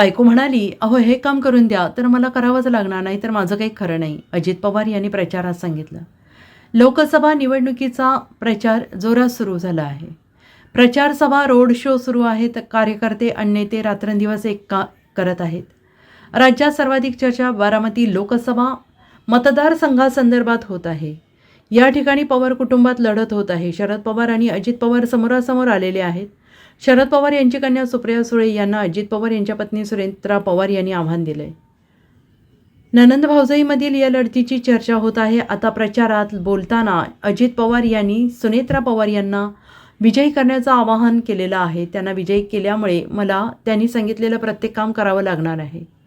बायको म्हणाली अहो हे काम करून द्या तर मला करावंच लागणार नाही तर माझं काही खरं नाही. अजित पवार यांनी प्रचारात सांगितलं. लोकसभा निवडणुकीचा प्रचार जोरात सुरू झाला आहे. प्रचारसभा रोड शो सुरू आहेत कार्यकर्ते आणि नेते रात्रंदिवस एक का करत आहेत. राज्यात सर्वाधिक चर्चा बारामती लोकसभा मतदारसंघासंदर्भात होत आहे. या ठिकाणी पवार कुटुंबात लढत होत आहे. शरद पवार आणि अजित पवार समोरासमोर आलेले आहेत. शरद पवार यांची कन्या सुप्रिया सुळे यांना अजित पवार यांच्या पत्नी सुरेंद्रा पवार यांनी आव्हान दिले ननंद भाऊजाईमधील या लढतीची चर्चा होत आहे. आता प्रचारात बोलताना अजित पवार यांनी सुनेत्रा पवार यांना विजयी करण्याचं आवाहन केलेलं आहे. त्यांना विजयी केल्यामुळे मला त्यांनी सांगितलेलं प्रत्येक काम करावं लागणार आहे.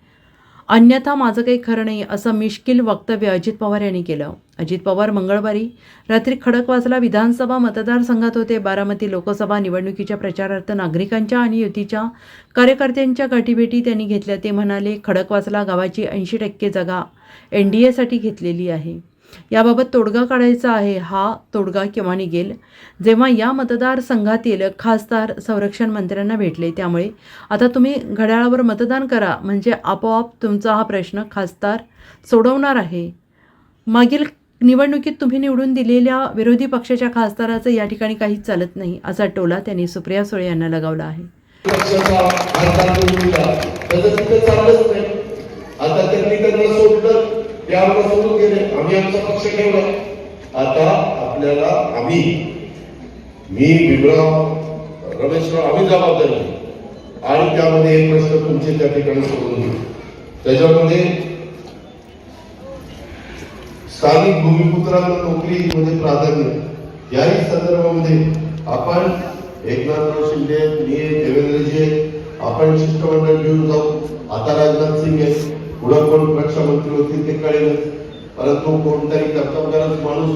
अन्यथा माझं काही खरं नाही असं मिश्किल वक्तव्य अजित पवार यांनी केलं. अजित पवार मंगळवारी रात्री खडकवासला विधानसभा मतदारसंघात होते. बारामती लोकसभा निवडणुकीच्या प्रचारार्थ नागरिकांच्या आणि युतीच्या कार्यकर्त्यांच्या गाठीभेटी त्यांनी घेतल्या. ते म्हणाले खडकवासला गावाची ऐंशी टक्के जागा एन डी एसाठी घेतलेली आहे. याबाबत तोडगा काढायचा आहे हा तोडगा केव्हा निघेल? जेव्हा या मतदारसंघातील खासदार संरक्षण मंत्र्यांना भेटले त्यामुळे आता तुम्ही घड्याळावर मतदान करा म्हणजे आपोआप तुमचा हा प्रश्न खासदार सोडवणार आहे. मागील निवडणुकीत तुम्ही निवडून दिलेल्या विरोधी पक्षाच्या खासदाराचं या ठिकाणी काहीच चालत नाही असा टोला त्यांनी सुप्रिया सुळे यांना लगावला आहे. आता त्यांनी ते आम्हाला सोडून गेले. आम्ही आमचा पक्ष ठेवला. आता आपल्याला आम्ही मी बिबराव रमेशराव आम्ही जबाबदार आहे. आणि त्यामध्ये एक प्रश्न तुमचे त्या ठिकाणी सोडून घेऊ त्याच्यामध्ये स्थानिक भूमिपुत्रांना नोकरीमध्ये प्राधान्य. याही संदर्भामध्ये आपण एकनाथराव शिंदे मी देवेंद्रजी आहेत. आपण शिष्टमंडळ घेऊन जाऊ. आता राजनाथ सिंग आहे पुढं कोण रक्षा मंत्री होतील ते कळेल परंतु कोणतरी कर्तव्यच माणूस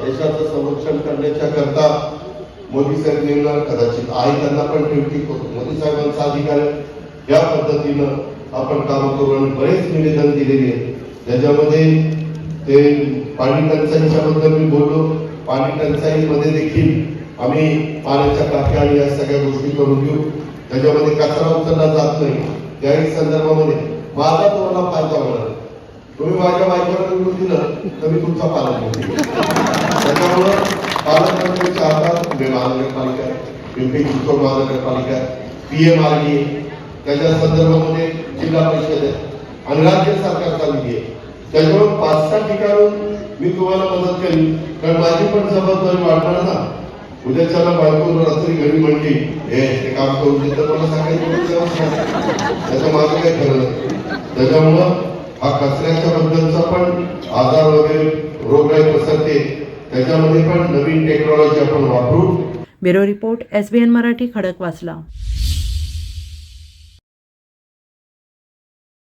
देशाचं संरक्षण करण्याच्या करता मोदी साहेब नेमणार कदाचित. आई त्यांना पण ठेवती मोदी साहेबांचा अधिकार या पद्धतीनं आपण काम करू आणि बरेच निवेदन दिलेले आहेत. त्याच्यामध्ये ते पाणी टंचाईच्या बद्दल मी बोललो. पाणी टंचाईमध्ये देखील आम्ही पाण्याच्या टाक्या आणि या सगळ्या गोष्टी करून घेऊ. त्याच्यामध्ये कचरा उचलला जात नाही. त्याही संदर्भामध्ये माझा तुम्हाला फायदा होणार तुम्ही माझ्या बायकोला निवडून दिलं तर मी तुमचा पालन त्याच्यामुळं पालकमंत्र्यांच्या हातात पुणे महानगरपालिका पिंपरी चिंचवड महानगरपालिका पी एम आर डी त्याच्या संदर्भामध्ये जिल्हा परिषद आहे आणि राज्य सरकारचा निधी आहे. त्याच्यामुळे पाच सहा ठिकाणून मी तुम्हाला मदत केली कारण माझी पण जबाबदारी वाढणार ना उद्याच्याला बायको रात्री घरी म्हणली हे काम करून दे. तर मला सकाळी म्हणजे त्याचं माझं काही खरं नाही. त्याच्यामुळं हा कचऱ्याच्या बद्दलचा पण आजार वगैरे रोगराई पसरते. त्याच्यामध्ये पण नवीन टेक्नॉलॉजी आपण वापरू. Bureau report S B N Marathi Khadakwasla.